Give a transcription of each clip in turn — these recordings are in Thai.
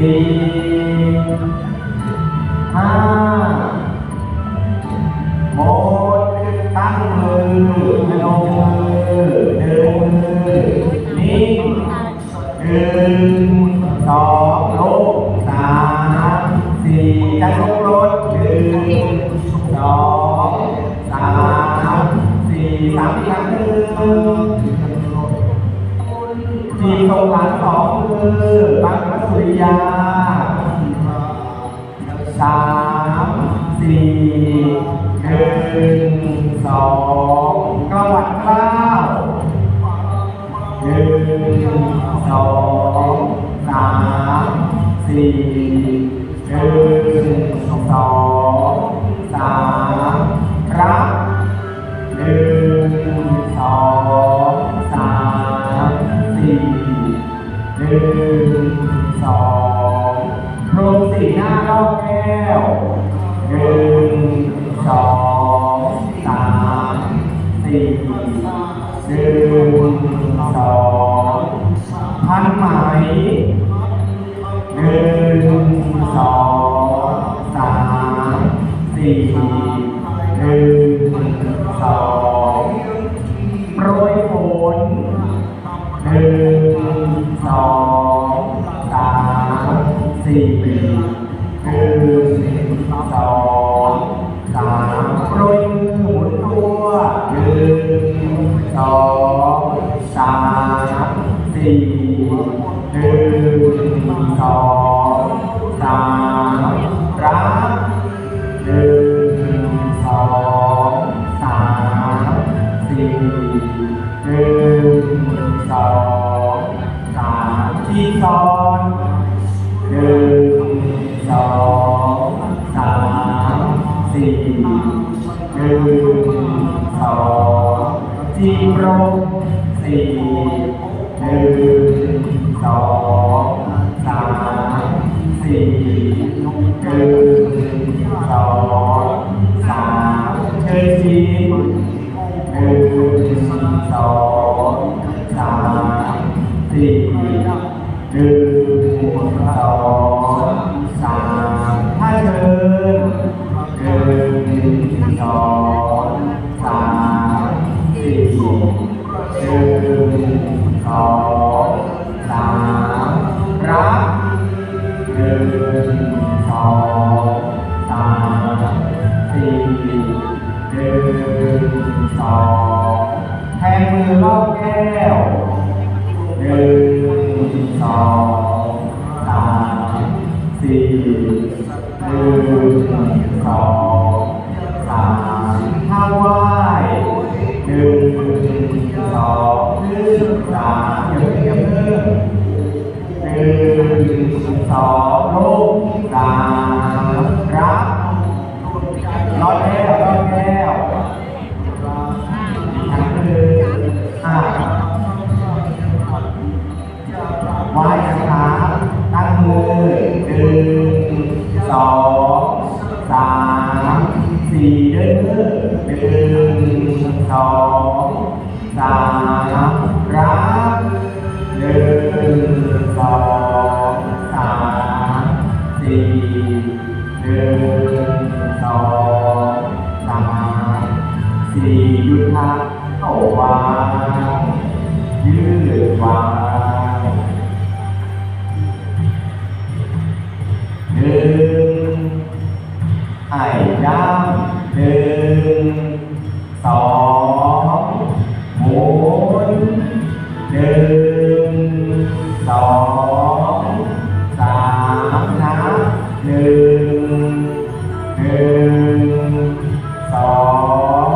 ห้าหมดตั้งมือพนมมือเดินมือนิ่งหนึ่งสองลงสามสี่จะลงรถหนึ่งสองสามสี่สามครั้งหนึ่งจีส่งหลานสองมือบังคับสุริยา สามสี่หนึ่งสองกวัดเก้าหนึ่งสองสามสี่หนึ่งสองสามครับหนึ่งสองสามสี่หนึ่งสอง รวมสี่หน้ารอบแก้วหนึ่งสองสามสี่หนึ่งสองพันไหม สี่หนึ่งสองสามโรยมือหมุนตัวหนึ่งสองสามสี่หนึ่งสองสามรับหนึ่งสองสามสี่หนึ่งสองสามที่ซ้อน หนึ่งสองสามสี่หนึ่งสองจีบลงสี่หนึ่งสองสามสี่หนึ่งสองสามเชิญจีหนึ่งสองสามสี่หนึ่ง สองสามถ้าเชิญหนึ่งสองสามสี่หนึ่งสองสามรับหนึ่งสองสามสี่หนึ่งสองแทงมือรอบแก้วหนึ่งสอง อหนึ่งสองสามรักหนึ่งสองสามสี่หนึ่งสองสามสี่หยุดพักเข้าว หนึ่งสองหมุนหนึ่งสองสามนับหนึ่งหนึ่งสอง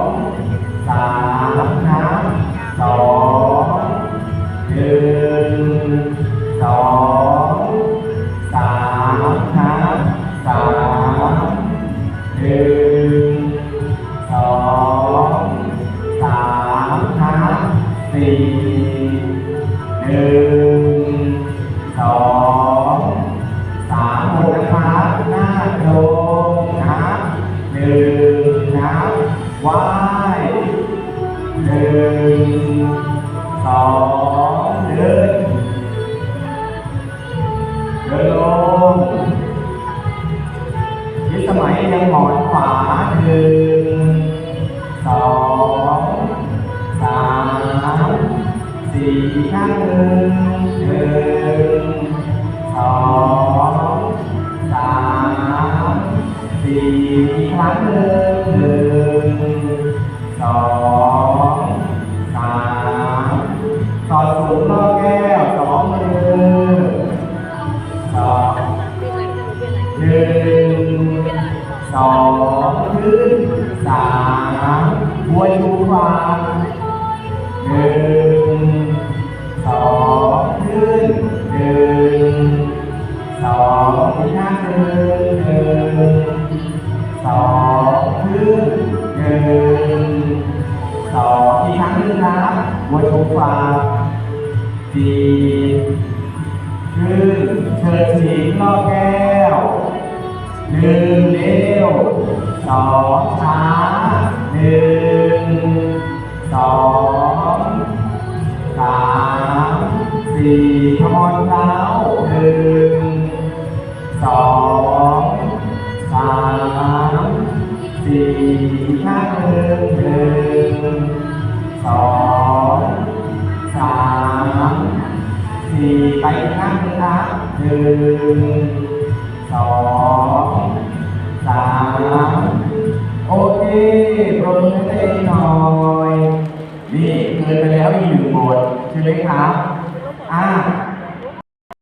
thọ đến Rồi ôm Với sao mày đang hỏi khỏa đường. Thọ Tám Sì khắc đường Đường Thọ Tám Sì khắc đường Đường Thọ หนึ่งสองขึ้นสามบวยชูฟังหนึ่งสองขึ้นหนึ่งสองที่ห้าหนึ่งหนึ่งสองขึ้นหนึ่งสองอีกครั้งหนึ่งครับบวยชูฟังสี่ขึ้นเชิญชิงรอบแก้ วหนึ่งเร็วสองช้าหนึ่งสองสามสี่ขมอนเท้าหนึ่งสองสามสี่ข้างหนึ่งหนึ่งสองสามสี่ไปข้างหนึงครับหนึ่ง องสามโอเคปรบมือให้ตัวเองหน่อยนี่เกินไปแล้วอีกหนึ่งบทใช่ไหมครับอ่า